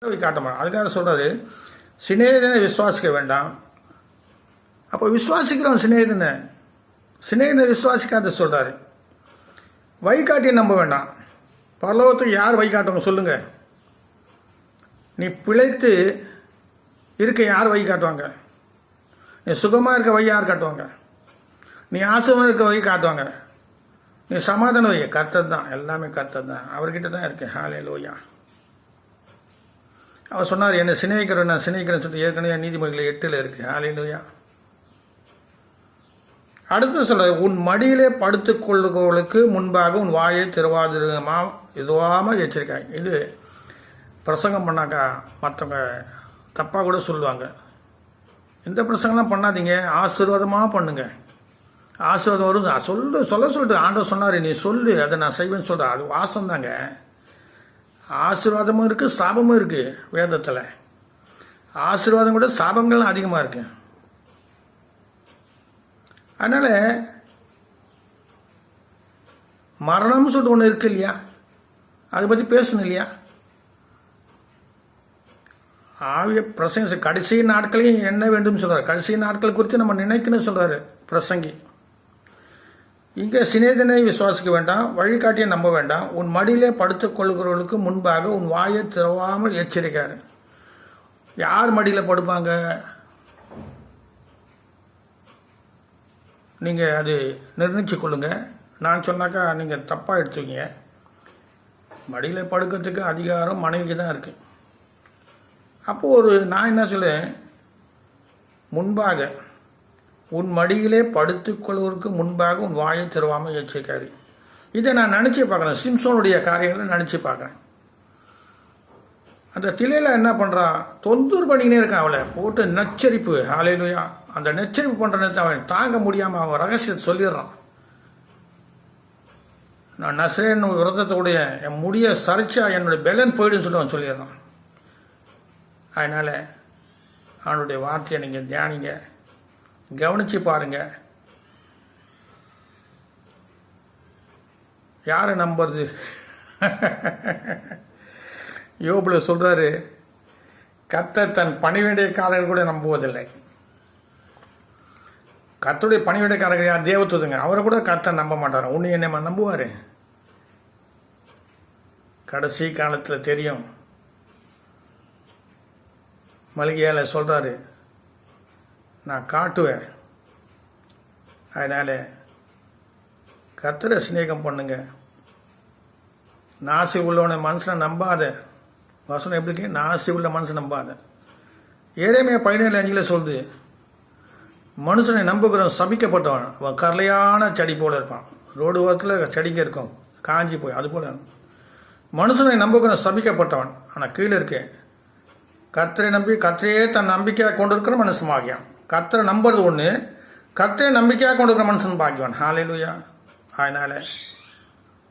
காட்ட மாட்டோம் அதுக்காக சொல்றாரு சிநேகிதனை விசுவாசிக்க வேண்டாம். அப்போ விசுவாசிக்கிறோம் சிநேகிதனை. சிநேகிதனை விசுவாசிக்காத சொல்றாரு. வைகாட்டியை நம்ப வேண்டாம். பரலோகத்துக்கு யார் வழிகாட்டுவாங்க சொல்லுங்க. நீ பிழைத்து இருக்க யார் வழி காட்டுவாங்க? நீ சுகமாக இருக்க வழி யார் காட்டுவாங்க? நீ ஆசிரமம் இருக்க வழி காட்டுவாங்க? நீ சமாதான வழி கத்தது தான். எல்லாமே கத்தது தான். அவர்கிட்ட தான் இருக்கு ஹாலே லோயா அவர் சொன்னார் என்னை சிநேகிக்கிறேன் நான் சிநேகிக்கிறேன்னு சொல்லிட்டு ஏற்கனவே நீதிமொழிகள் எட்டில் இருக்கு. ஹாலே அடுத்து சொல்ற உன் மடியிலே படுத்துக்கொள்ளுகளுக்கு முன்பாக உன் வாயை திறவாதிருமா? இதுவாமல் எச்சரிக்காய் இது பிரசங்கம் பண்ணாக்கா மற்றவங்க தப்பாக கூட சொல்லுவாங்க. இந்த பிரசங்கம்லாம் பண்ணாதீங்க ஆசீர்வாதமாக பண்ணுங்க. ஆசீர்வாதம் வருங்க சொல்லு சொல்ல சொல்லிட்டு ஆண்டவர் சொன்னார் நீ சொல்லு அதை நான் செய்வேன்னு சொல்கிறேன் அது வாசம் தாங்க ஆசீர்வாதமும் இருக்குது சாபமும் இருக்குது வேதத்தில். ஆசீர்வாதம் கூட சாபங்கள் அதிகமாக இருக்கு. அதனால் மரணம்னு சொல்லிட்டு ஒன்று இருக்கு இல்லையா? அதை பற்றி பேசணும் இல்லையா? ஆவிய பிரசங்க கடைசி நாட்களையும் என்ன வேண்டும் சொல்கிறார் கடைசி நாட்கள் குறித்து நம்ம நினைக்கணும்னு சொல்கிறாரு பிரசங்கி. இங்கே சிநேதனை விசுவாசிக்க வேண்டாம் வழிகாட்டியை நம்ப வேண்டாம். உன் மடியிலே படுத்துக் கொள்கிறவர்களுக்கு முன்பாக உன் வாயை திறவாமல் எச்சரிக்காரு. யார் மடியில் படுப்பாங்க? நீங்கள் அது நிர்ணயிச்சு கொள்ளுங்கள் நான் சொன்னாக்கா நீங்கள் தப்பாக எடுத்துவீங்க மடியில் படுக்கிறதுக்கு அதிகாரம் மனைவிக்கு தான் இருக்கு. அப்போது ஒரு நான் என்ன சொல்லுவேன் முன்பாக உன் மடியிலே படுத்துக்கொள்வதற்கு முன்பாக உன் வாயை திருவாமல் எச்சரிக்காரு இதை நான் நினைச்சு பார்க்கறேன். சிம்சோனுடைய காரியங்களை நினைச்சு பார்க்கறேன். அந்த திலையில என்ன பண்றான்? தொந்தூர் பண்ணிக்கினே இருக்கான் அவளை. போட்டு நச்சரிப்பு. ஆலையிலுயா அந்த நச்சரிப்பு பண்ற நேரத்தை அவன் தாங்க முடியாம அவன் ரகசியத்தை சொல்லிடுறான். நான் நசரேன் விரதத்தோடைய என் முடிய சரிச்சா என்னுடைய பெலன் போயிடுன்னு சொல்லி அவன் சொல்லிடுறான். அதனால் அவனுடைய வார்த்தையை நீங்கள் தியானிங்க. கவனிச்சு பாருங்க. யாரை நம்புறது? யோபுல சொல்றாரு கத்த தன் பணிவேண்டிய காலங்கள் கூட நம்புவதில்லை. கத்துடைய பணிவேண்டியக்காரர்கள் யார்? தேவத்துவதுங்க அவரை கூட கத்த நம்ப மாட்டார். உன்னை என்ன நம்புவாரு. கடைசி காலத்தில் தெரியும். மளிகையால சொல்றாரு நான் காட்டுவேன். அதனால கத்திர சிநேகம் பண்ணுங்க. நாசி உள்ளவனை மனுஷனை நம்பாத. வசனம் எப்படி இருக்கு? நாசி உள்ள மனுஷன் நம்பாத. ஏழமையா பதினேழு அஞ்சல சொல்லுது மனுஷனை நம்புகிறவன் சபிக்கப்பட்டவன். அவன் கரலையான செடி போல இருப்பான். ரோடு ஓரத்தில் செடிங்க இருக்கும். காஞ்சி போய். அது போல. மனுஷனை நம்புகிறவன் சபிக்கப்பட்டவன். ஆனால் கீழே இருக்கேன் கத்திரை நம்பி கத்திரையே தன் நம்பிக்கையாக கொண்டிருக்கிற மனுஷன் கத்தரை நம்புறது ஒன்று கத்தரை நம்பிக்கையாக கொண்டிருக்கிற மனுஷன் பாக்கியவன். ஹாலேலுயா அதனால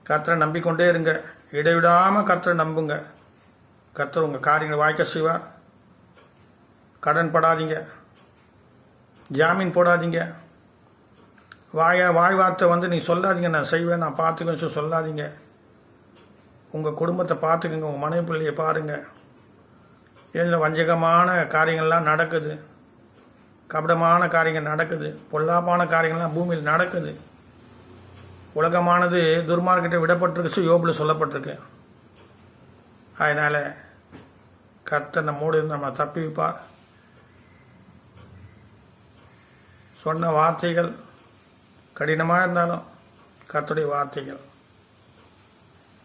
கத்தரை நம்பிக்கொண்டே இருங்க. இடைவிடாமல் கத்தரை நம்புங்க. கத்தர் உங்கள் காரியங்களை வாய்க்க செய்வார். கடன் படாதீங்க. ஜாமீன் போடாதீங்க. வாய வாய் வார்த்தை வந்து நீ சொல்லாதீங்க. நான் செய்வேன் நான் பார்த்துக்கன்னு சொல்லாதீங்க. உங்கள் குடும்பத்தை பார்த்துக்குங்க. உங்கள் மனைவி பிள்ளையை பாருங்கள் இதில் வஞ்சகமான காரியங்கள்லாம் நடக்குது. கபடமான காரியங்கள் நடக்குது. பொல்லாப்பான காரியங்கள்லாம் பூமியில் நடக்குது. உலகமானது துர்மார்க்கிட்ட விடப்பட்டிருக்கு யோபில் சொல்லப்பட்டிருக்கு. அதனால கர்த்தர் நம்மோடு இருந்து நம்ம தப்பி வைப்பார். சொன்ன வார்த்தைகள் கடினமாக இருந்தாலும் கர்த்தருடைய வார்த்தைகள்.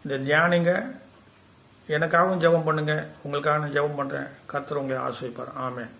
இந்த தியானிங்க எனக்காகவும் ஜெபம் பண்ணுங்க உங்களுக்காக நான் ஜெபம் பண்ணுறேன் கர்த்தர் உங்களை ஆசிரிப்பார் ஆமேன்.